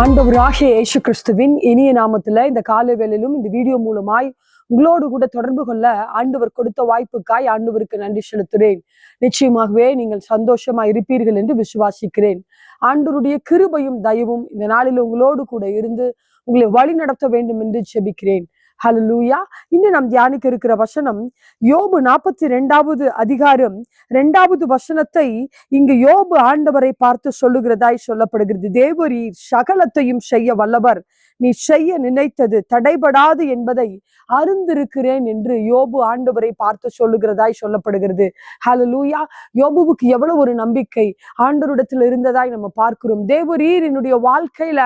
ஆண்டவராகிய இயேசு கிறிஸ்துவின் இனிய நாமத்துல இந்த காலை வேளையிலும் இந்த வீடியோ மூலமாய் உங்களோடு கூட தொடர்பு கொள்ள ஆண்டவர் கொடுத்த வாய்ப்புக்காய் ஆண்டவருக்கு நன்றி செலுத்துகிறேன். நிச்சயமாகவே நீங்கள் சந்தோஷமா இருப்பீர்கள் என்று விசுவாசிக்கிறேன். ஆண்டவருடைய கிருபையும் தயவும் இந்த நாளில் உங்களோடு கூட இருந்து உங்களை வழி நடத்த வேண்டும் என்று ஜெபிக்கிறேன். ஹலலூயா இன்று நாம் தியானிக்க இருக்கிற வசனம் யோபு நாற்பத்தி ரெண்டாவது அதிகாரம் ரெண்டாவது வசனத்தை இங்கு யோபு ஆண்டவரை பார்த்து சொல்லுகிறதாய் சொல்லப்படுகிறது. தேவரீர் சகலத்தையும் செய்ய வல்லவர். நீ செய்ய நினைத்தது தடைபடாது என்பதை அறிந்திருக்கிறேன் என்று யோபு ஆண்டவரை பார்த்து சொல்லுகிறதாய் சொல்லப்படுகிறது. ஹலலூயா யோபுவுக்கு எவ்வளவு ஒரு நம்பிக்கை ஆண்டவரிடத்தில் இருந்ததாய் நம்ம பார்க்கிறோம். தேவரீர் என்னுடைய வாழ்க்கையில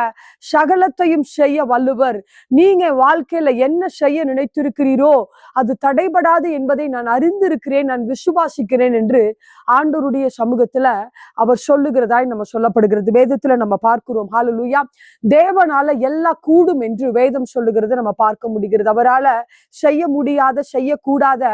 சகலத்தையும் செய்ய வல்லுவர். நீங்க வாழ்க்கையில என்ன என்ன செய்ய நினைத்திருக்கிறீரோ அது தடைபடாது என்பதை நான் அறிந்திருக்கிறேன் நான் விசுவாசிக்கிறேன் என்று ஆண்டோருடைய சமூகத்துல அவர் சொல்லுகிறதாய் நம்ம சொல்லப்படுகிறது. வேதத்துல நம்ம பார்க்கிறோம். ஹalleluya தேவனால எல்லா கூடும் என்று வேதம் சொல்லுகிறது. நம்ம பார்க்க முடிகிறது. அவரால செய்ய முடியாத செய்யக்கூடாத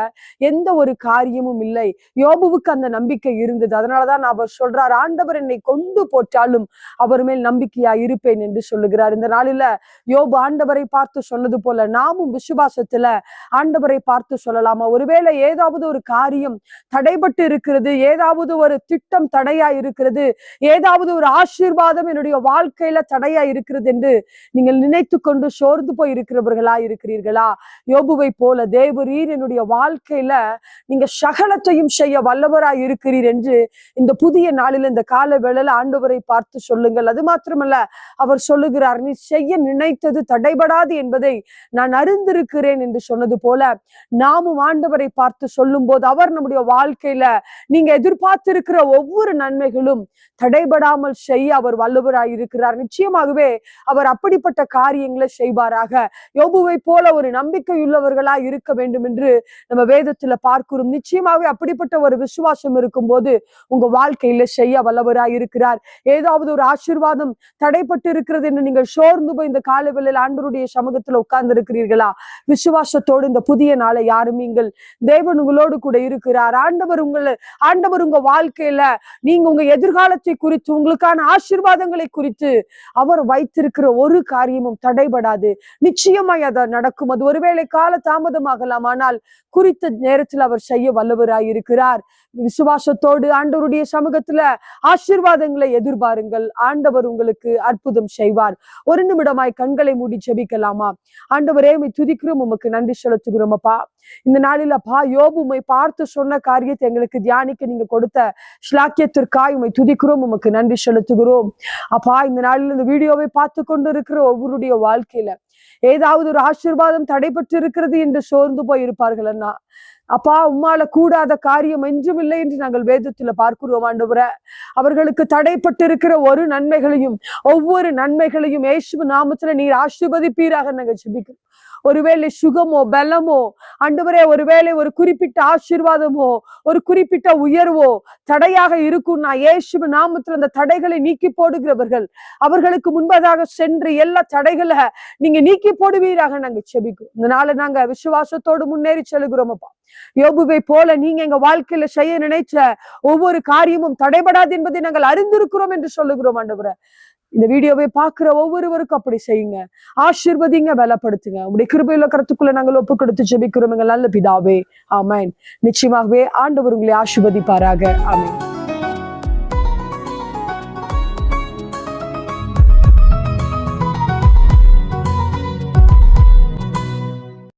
எந்த ஒரு காரியமும் இல்லை. யோபுவுக்கு அந்த நம்பிக்கை இருந்தது. அதனாலதான் அவர் சொல்றார் ஆண்டவர் என்னை கொண்டு போட்டாலும் அவர் மேல் நம்பிக்கையா இருப்பேன் என்று சொல்லுகிறார். இந்த நாளில யோபு ஆண்டவரை பார்த்து சொன்னது போல நாமும் விசுவாசத்துல ஆண்டவரை பார்த்து சொல்லலாமா? ஒருவேளை ஏதாவது ஒரு காரியம் தடைபட்டு இருக்கிறது ஏதாவது ஒரு திட்டம் தடையா இருக்கிறது ஏதாவது ஒரு ஆசீர்வாதம் என்னுடைய வாழ்க்கையில தடையா இருக்கிறது என்று நீங்கள் நினைத்து கொண்டு சோர்ந்து போய் இருக்கிறவர்களா இருக்கிறீர்களா? யோபுவை போல தேவரீர் என்னுடைய வாழ்க்கையில நீங்க சகலத்தையும் செய்ய வல்லவராய் இருக்கிறீர் என்று இந்த புதிய நாளில் இந்த கால வேளையில ஆண்டவரை பார்த்து சொல்லுங்கள். அது மாத்திரமல்ல அவர் சொல்லுகிறார் நீ செய்ய நினைத்தது தடைபடாது என்பதை நான் அறிந்திருக்கிறேன் என்று சொன்னது போல நாமும் ஆண்டவரை பார்த்து சொல்லும் போது அவர் நம்முடைய வாழ்க்கையில நீங்க எதிர்பார்த்திருக்கிற ஒவ்வொரு நன்மைகளும் தடைபடாமல் செய்ய அவர் வல்லவராய் இருக்கிறார். நிச்சயமாகவே அவர் அப்படிப்பட்ட காரியங்களை செய்வாராக. யோபுவை போல ஒரு நம்பிக்கையுள்ளவர்களா இருக்க வேண்டும் என்று நம்ம வேதத்துல பார்க்கிறோம். நிச்சயமாகவே அப்படிப்பட்ட ஒரு விசுவாசம் இருக்கும்போது உங்க வாழ்க்கையில செய்ய வல்லவராய் இருக்கிறார். ஏதாவது ஒரு ஆசீர்வாதம் தடைப்பட்டு இருக்கிறது என்று நீங்கள் சோர்ந்து போய் இந்த காலவெளியில் ஆண்டருடைய சமூகத்துல உட்கார்ந்து இருக்கிறீர்கள் விசுவாசத்தோடு இந்த புதிய நாளை யாரும் நீங்கள் தேவன் உங்களோடு கூட இருக்கிறார். ஆண்டவர் உங்களை ஆண்டவர் உங்க வாழ்க்கையில நீங்க உங்க எதிர்காலத்தை குறித்து உங்களுக்கான ஆசீர்வாதங்களை குறித்து அவர் வைத்திருக்கிற ஒரு காரியமும் தடைபடாது. நிச்சயமாய் அது நடக்கும். அது ஒருவேளை கால தாமதமாகலாம். ஆனால் குறித்த நேரத்தில் அவர் செய்ய வல்லவராய் இருக்கிறார். விசுவாசத்தோடு ஆண்டவருடைய சமூகத்துல ஆசீர்வாதங்களை எதிர்பாருங்கள். ஆண்டவர் உங்களுக்கு அற்புதம் செய்வார். ஒரு நிமிடமாய் கண்களை மூடி செபிக்கலாமா ஆண்டவரே துதிக்கிறோம் உமக்கு நன்றி செலுத்துகிறோம் அப்பா. இந்த நாளில் அப்பா யோபு உமை பார்த்து சொன்ன காரியத்தை எங்களுக்கு தியானிக்க நீங்க கொடுத்த ஸ்லாக்கியத்திற்காய் உமை துதிக்கிறோம் உமக்கு நன்றி செலுத்துகிறோம். அப்பா இந்த நாளில் இந்த வீடியோவை பார்த்து கொண்டு இருக்கிற ஒவ்வொருடைய வாழ்க்கையில ஏதாவது ஒரு ஆசீர்வாதம் தடைபட்டு இருக்கிறது என்று சோர்ந்து போய் இருப்பார்கள் அண்ணா. அப்பா உம்மால கூடாத காரியம் என்றும் இல்லை என்று நாங்கள் வேதத்துல பார்க்கிறோம் ஆண்டவரே. அவர்களுக்கு தடைப்பட்டு இருக்கிற ஒரு நன்மைகளையும் ஒவ்வொரு நன்மைகளையும் இயேசு நாமத்துல நீர் ஆசிர்வதிப்பீராக நாங்கள் ஜெபிக்கிறோம். ஒருவேளை சுகமோ பலமோ ஆண்டவரே ஒருவேளை ஒரு குறிப்பிட்ட ஆசீர்வாதமோ ஒரு குறிப்பிட்ட உயர்வோ தடையாக இருக்கும். நான் ஏசு நாமத்துல அந்த தடைகளை நீக்கி போடுகிறவர்கள் அவர்களுக்கு முன்பதாக சென்று எல்லா தடைகளை நீங்க நீக்கி போடுவீராக. நாங்க செபிக்கிறோம். இதனால நாங்க விசுவாசத்தோடு முன்னேறி செல்கிறோம் அப்பா. யோபுவை போல நீங்க எங்க வாழ்க்கையில செய்ய நினைச்ச ஒவ்வொரு காரியமும் தடைபடாது என்பதை நாங்கள் அறிந்திருக்கிறோம் என்று சொல்லுகிறோம் ஆண்டவரை. இந்த வீடியோவை பார்க்குற ஒவ்வொருவருக்கும் அப்படி செய்யுங்க. ஆசிர்வதிங்க பலப்படுத்துங்க. உங்களுடைய கிருபையில கருத்துக்குள்ள நாங்கள் ஒப்பு கொடுத்து ஜெபிக்கிறோம். எங்கள் நல்ல பிதாவே. ஆமேன். நிச்சயமாகவே ஆண்டவர் உங்களை ஆசிர்வதிப்பாராக. ஆமேன்.